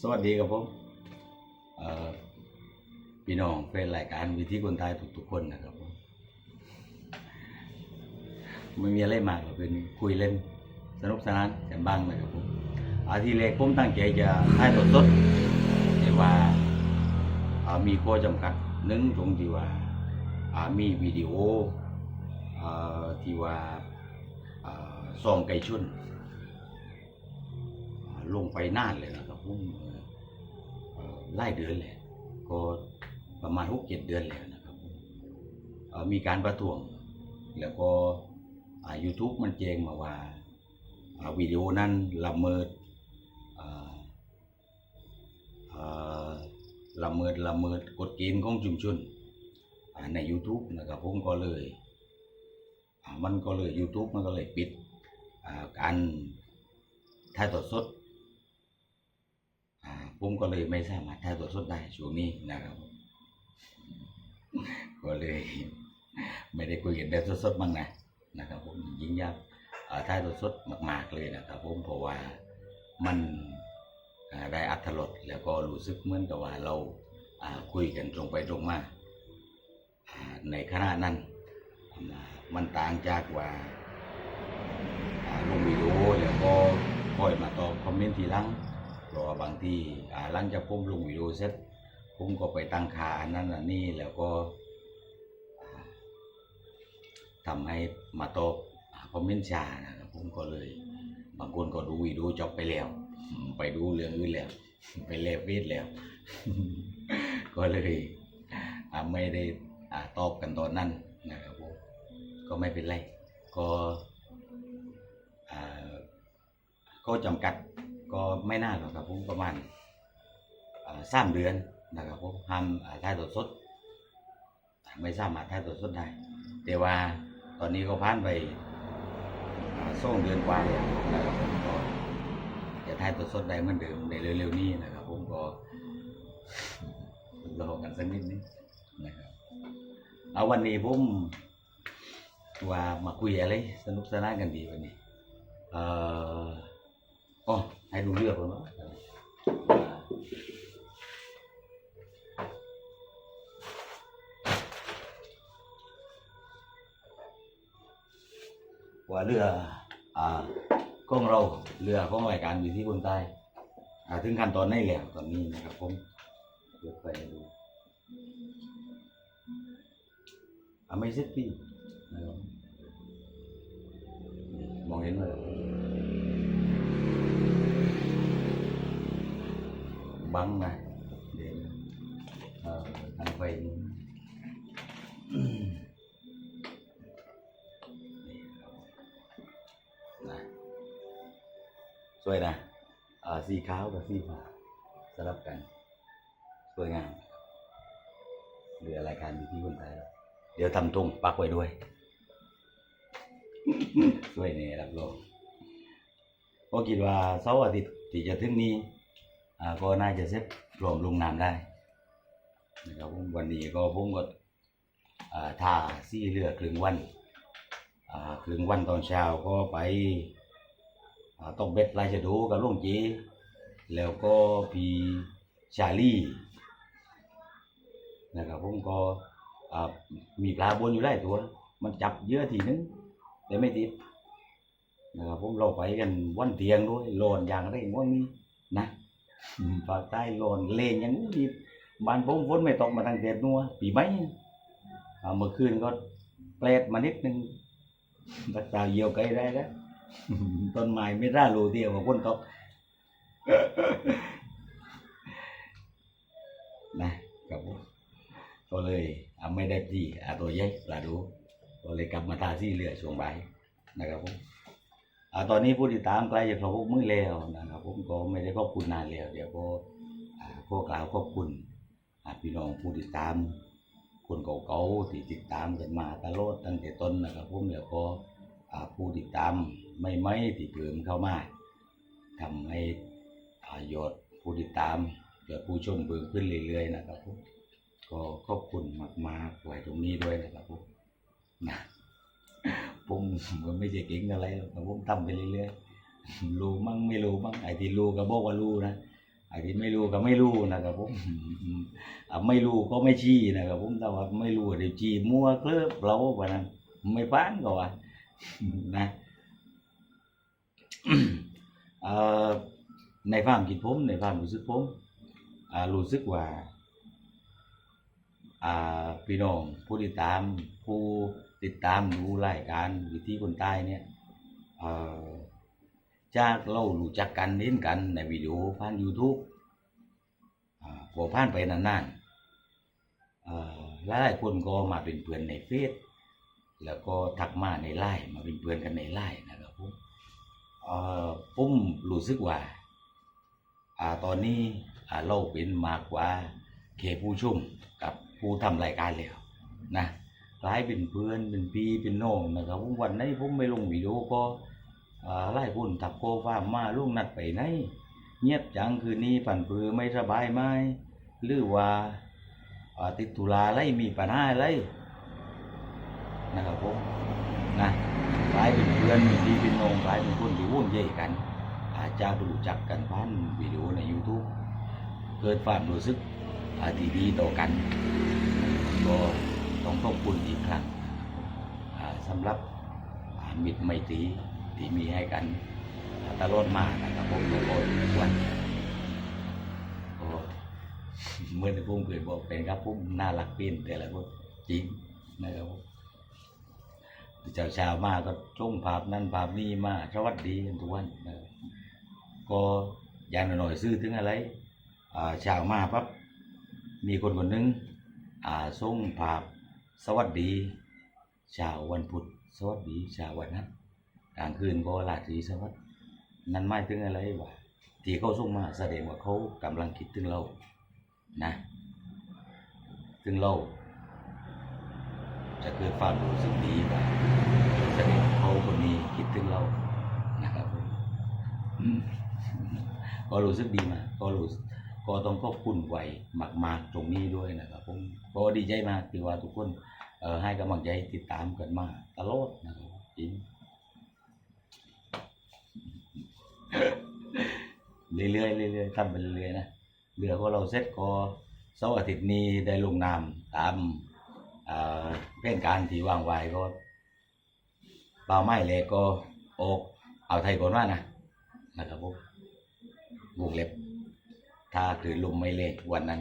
สวัสดีครับผมพี่น้องเป็นรายการวิธีคนไทยทุกๆคนนะครับผมไม่มีอะไรมากหรอกเป็นคุยเล่น สนุกสนานกันบ้างนะครับผมอาทีแรกผมตั้งใจจะถ่ายสดสดๆแต่ว่าามีข้อจำกัดหนึ่งตรงที่ว่าามีวิดีโออที่ว่าซองไก่ชุนลงไปนานเลยนะ ครับผมไล่เดือนแหละก็ประมาณหกเจ็ดเดือนแล้วนะครับมีการประท้วง แล้วก็อ่า YouTube มันแจ้งมาว่าวิดีโอนั้นละเมิดละเมิดละเมิดกฎเกณฑ์ของชุมชนใน YouTube นะครับผมก็เลยมันก็เลย YouTube มันก็เลยปิดการถ่ายทอดสด ผมก็เลยไม่สามารถถ่ายทอดสดได้ช่วงนี้นะครับ ก็เลย ไม่ได้คุยกันแบบสดๆบ้างนะนะครับ ผมยิ่งยากถ่ายทอดสดมากๆเลยนะครับ ผมเพราะว่ามันได้อัธรสแล้วก็รู้สึกเหมือนกับว่าเราคุยกันตรงไปตรงมาในขณะนั้น มันต่างจากว่าอ่าลงวิดีโอแล้วก็คอยมาตอบคอมเมนต์ทีหลัง เพราะว่าบางที่หลังจากผมลงวิดีโอเสร็จผมก็ไปตั้งค่าอันนั้นอันนี้แล้วก็อ่าทำให้มาตอบคอมเมนต์ชานะครับผมก็เลย บางคนก็ดูวิดีโอจบไปแล้ว ไปดูเรื่องอื่นแล้ว ไปเล่นเฟซแล้ว ก็เลยไม่ได้ตอบกันตอนนั้นนะครับผมก็ไม่เป็นไร ก็ก็จำกัด ก็ไม่น่าหรอกครับผมประมาณสามเดือนนะครับผมห้ามอ่าถ่ายตัวสดไม่สามารถถ่ายตัวสดได้ แต่ว่าตอนนี้ก็ผ่านไปอ่งเดือนกว่าแล้วนะครับผมก็จะถ่ายตัวสดได้เหมือนเดิมในเร็วๆนี้นะครับผมก็รอกันสักนิดนึงนะครับเอาวันนี้ผมว่ามาคุยอะไรสนุกสนานกันดีวันนี้เอ่ออ๋อ ให้ดูเรื่องก่อนว่าว่าเรือ อ่าของเราเรือของรายการอยู่ที่คนใต้อ่าถึงขั้นตอนไหนแล้วตอนนี้นะครับผมเดี๋ยวไปดูอ่าไม่เสร็จที่มองเห็นเดี๋ย วเอ่อทางไปนี่อืมนะสวยนะอ่าสีขาวกับสีฟ้าสลับกันสวยงามเรือรายการอยู่ที่คนไทยแล้วเดี๋ยวทำตรงปักไว้ด้วยสวยเนี่ยรับรองก็คิดว่าเสาร์อาทิตย์ที่จะถึงนี้อ่า ก็น่าจะเซ็ตรวมลงนามได้นะครับผมวันนี้ก็ผมก็ท่าซี่เรือครึ่งวันครึ่งวันตอนเช้าก็ไปต้องเบ็ดลายชะดูกับลุงจีแล้วก็พีชาลี่นะครับผมก็มีปลาบนอยู่ได้ตัว มันจับเยอะทีนึง แต่ไม่ติดนะครับผมเราไปกันวันเทียงด้วยโลนอย่างไรว่ามีนะ ภาคใต้ร้อนเลนอย่างนี้บ้านผมฝนไม่ตกมาตั้งแต่นัวปีใหม่เมื่อคืนก็แปลดมานิดนึงรักษาเยียวไกลได้แล้วต้นไม้ไม่ร่ารูเดียวกับฝนตกนะครับก็เลยอ่าไม่ได้ที่อาตัวใหญ่ปลาดูก็เลยกลับมาทาที่เรือช่วงบ่ายนะครับผม อ่าตอนนี้ผู้ติดตามใกล้จะครบหกมื่นแล้วนะครับ ผมก็ไม่ได้ขอบคุณนานแล้วเดี๋ยวก็อ่าพวกกล่าวขอบคุณอ่าพี่น้องผู้ติดตาม คนเก่าๆที่ติดตามกันมาตลอดตั้งแต่ต้นนะครับ ผมแล้วก็อ่าผู้ติดตามไม่ไม่ที่เพิ่มเข้ามาทำให้อ่ายอดผู้ติดตามยอดผู้ชมเพิ่มขึ้นเรื่อยๆนะครับผมก็ขอบคุณมากๆไว้ตรงนี้ด้วยนะครับผมนะ ผมก็ไม่ใช่เก่งอะไรหรอกผมทำไปเรื่อยๆรู้มั่งไม่รู้มั่งไอ้ที่รู้ก็บอกว่ารู้นะไอ้ที่ไม่รู้ก็ไม่รู้นะครับผมไม่รู้ก็ไม่ชี้นะครับผมแต่ว่าไม่รู้เดี๋ยวชี้มั่วเคลิบเราวันนั้นไม่ป้านก็ว่านะในความคิดผมในความรู้สึกผมรู้สึกว่าอ่าพี่น้องผู้ติดตามผู้ ติดตามดูรายการวิธีคนใต้เนี่ยเอ่อจากเรารู้จักกันเล่นกันในวิดีโอผ่าน YouTube พอผ่านไปนานๆหลายคนก็มาเป็นเพื่อนในเฟซแล้วก็ทักมาในไลน์มาเป็นเพื่อนกันในไลน์นะครับผมเอ่อผมรู้สึกว่าอตอนนี้อ่าเราเป็นมากกว่าแค่ผู้ชมกับผู้ทำรายการแล้วนะ กลายเป็นเพื่อนเป็นพี่เป็นน้องนะครับผมวันไหนผมไม่ลงวิดีโอก็ไล่พุ่นทักโกฟ้ามาลุงนัดไปไหนเงียบจังคืนนี้ปั่นเปือไม่สบายไหมหรือว่าติดตุลาไรมีปัญหาอะไรนะครับผมนะกลายเป็นเพื่อนเป็นพี่เป็นน้องกลายเป็นคนที่วุ่นเย่กัน อาจจะรู้จักกันผ่านวิดีโอใน YouTube เกิดความรู้สึกอาที่ดีต่อกันก็ ต้องขอบคุณอีกครั้งสำหรับมิตรไมตรีที่มีให้กันตลอดมานะครับผมทุกคนทุกวันเมื่อที่ผมเคยบอกเป็นครับผมน่ารักเป็นแต่ละคนจริงนะครับเจ้าชาวมาก็ช่งภาพนั้นภาพนี้มาสวัสดีกันทุกวันนะก็อย่างหน่อยซื้อถึงอะไรอ่าเช้ามาปั๊บมีคนคนหนึงอ่าส่งภาพ สวัสดีเช้าวันพุธสวัสดีเช้าวันนั้นกลางคืนก็ราตรีสวัสดินั่นหมายถึงอะไรวะที่เขาส่งมาแสดงว่าเขากำลังคิดถึงเรานะถึงเราจะเกิดความรู้สึกดีว่าแสดงเขาคนนี้คิดถึงเรานะครับก็รู้สึกดีมาก็รู้ ก็ต้องขอบคุณไว้มาก ๆ ตรงนี้ด้วยนะครับผมก็ดีใจมากที่ว่าทุกคนเอ่อให้กำลังใจติดตามกันมาตลอดนะครับจริงเรื่อยๆเรื่อยๆทำไปเรื่อยๆนะเรือของเราเสร็จก็เสาร์อาทิตย์นี้ได้ลงนามตามเอ่อแผนการที่วางไว้ก็เป่าไม้เลยก็ออกเอาไทยก่อนว่านะนะครับผมวงเล็บ ถ้าคือลมไม่เล่วันนั้น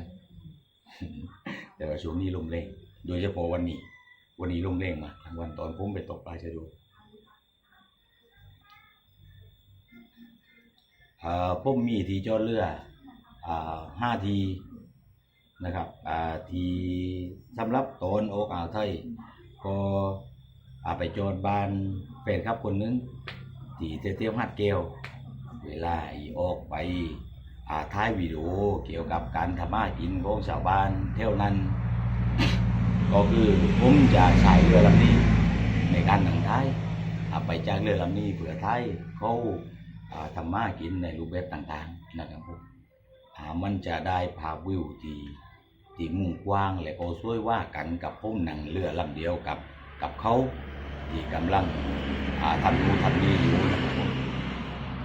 แต่ว่าช่วงนี้ลมเร่งโดยเฉพาะวันนี้ วันนี้ลมเร่งมาทั้งวันตอนผมไปตกปลาชะดูอ่าผมมีทีจอดเรือห้าทีนะครับทีสำหรับตอนโอกอ่าวไทย ก็ไปจอดบ้านแฟนครับคนนึง ที่เที่ยวหัดเกลวเวลาออกไป ท้ายวิดีโอเกี่ยวกับการทำมาหากินของชาวบ้านเท่านั้น ก็คือผมจะใช้เรือลำนี้ในการหนังท้ายไปจากเรือลำนี้เผื่อท้ายเขาทำมาหากินในรูปแบบต่างๆนะครับผมมันจะได้ภาพวิวที่ที่มุ่งกว้างและก็สวยว่ากันกับผมหนังเรือลำเดียวกับกับเขาที่กำลังทำนู่นทำนี่อยู่นะครับผม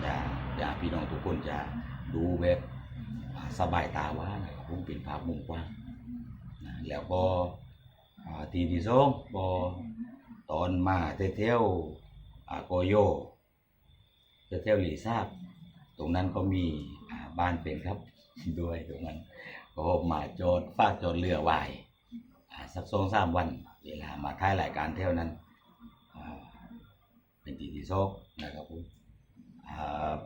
จะอยาพี่น้องทุกคนจะ ดูแบบสบายตาว่านะครับผมเป็นภาพมุมกว้างนะแล้วก็ทีที่สองพอตอนมาเที่ยวอ่าโกโยเที่ยวหลีซาบ ตรงนั้นก็มีบ้านเป็นครับด้วยตรงนั้นก็มาโจดฝากโจดเรือวอ่าสักสองสามวันเวลามาท้ายรายการเที่ยวนั้นเป็นทีที่สองนะครับผม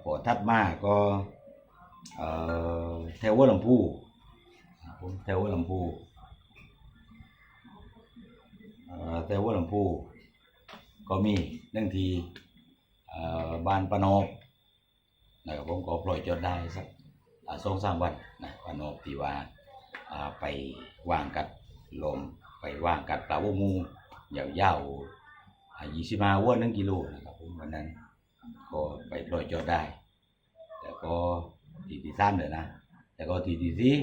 พอทัดมาก็ แถวหัวลำพูครับผมแถวหัวลำพูเอ่อแถวหัวลำพูก็มีหนึ่งทีเอ่อบ้านปนอบนะครับผมก็ปล่อยจดได้สักสองสามวันนะปนอบที่ว่าไปว่างกัดลมไปว่างกัดปลาวงูยาวๆยี่สิบห้าวัวหนึ่งกิโลนะครับผมวันนั้นก็ไปปล่อยจอดได้ แล้วก็ ทีที่สามเลยนะแล้วก็ทีที่สี่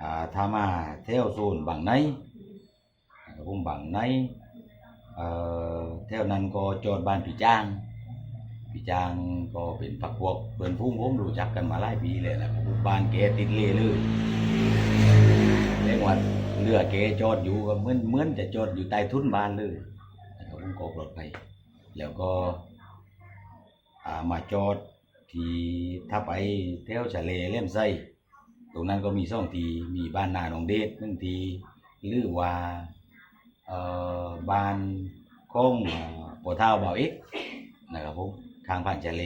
อ่าถ้ามาเที่ยวโซนบางไหนนะครับผมบางไหนเอ่อเที่ยวนั้นก็จอดบ้านผีจ้างผีพี่จางก็เป็นพักพวกเพื่อนพุ่งผมรู้จักกันมาหลายปีเลยนะครับบ้านแกติดเล่เลยเรียกว่าเรือแกจอดอยู่ก็เหมือนเหมือนจะจอดอยู่ใต้ทุนบ้านเลยนะครับผมก็ปลอดภัยแล้วก็อ่ามาจอด ที่ถ้าไปแถวชะเลเล่มไส้ตรงนั้นก็มีซ่องทีมีบ้านนาหนองเดชหนึ่งทีหรือว่าเอ่อบ้านของปอเท้าเบาเอกนะครับผมทางผ่านชะเล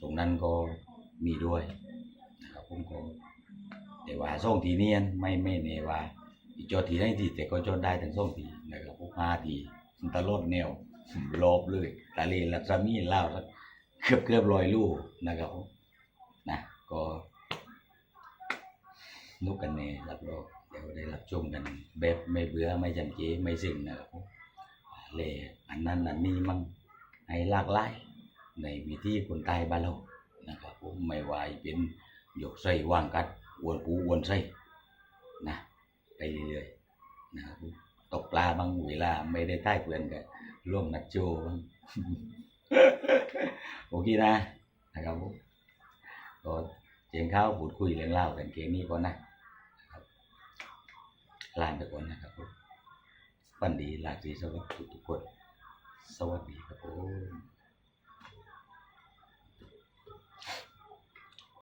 ตรงนั้นก็มีด้วยนะครับผมก็แต่ว่าซ่องทีเนียนไม่ไม่เนว่าจอดทีได้ทีแต่ก็จอดได้ทั้งซ่องทีนะครับผมห้าทีตลอดแนวรอบเลยทะเลลักษมีลาวสัก เกือบเกือบร้อยลูกนะครับผมนะก็นุกกันเนี่ยรับรองเดี๋ยวได้รับชมกัน แบบไม่เบื่อไม่จำเจไม่สิ้นนะครับผมเลยอันนั้นอันนี้มั่งให้หลากหลายในวิธีคนใต้บ้านเรานะครับผมไม่ว่าจะเป็นหยกใส่วางกัดอวนปูอวนใส่นะไปเรื่อยๆนะครับผมตกปลาบางเวลาไม่ได้ใต้เพื่อนกันร่วมนัดโจบ้าง โอเคนะนะครับผมก็เจียงข้าวพูดคุยเรื่องเล่ากันเกมนี้ก่อนนะครับลานไปก่อนนะครับผมวันดีลาตรีสวัสดีทุกคน สวัสดีครับผม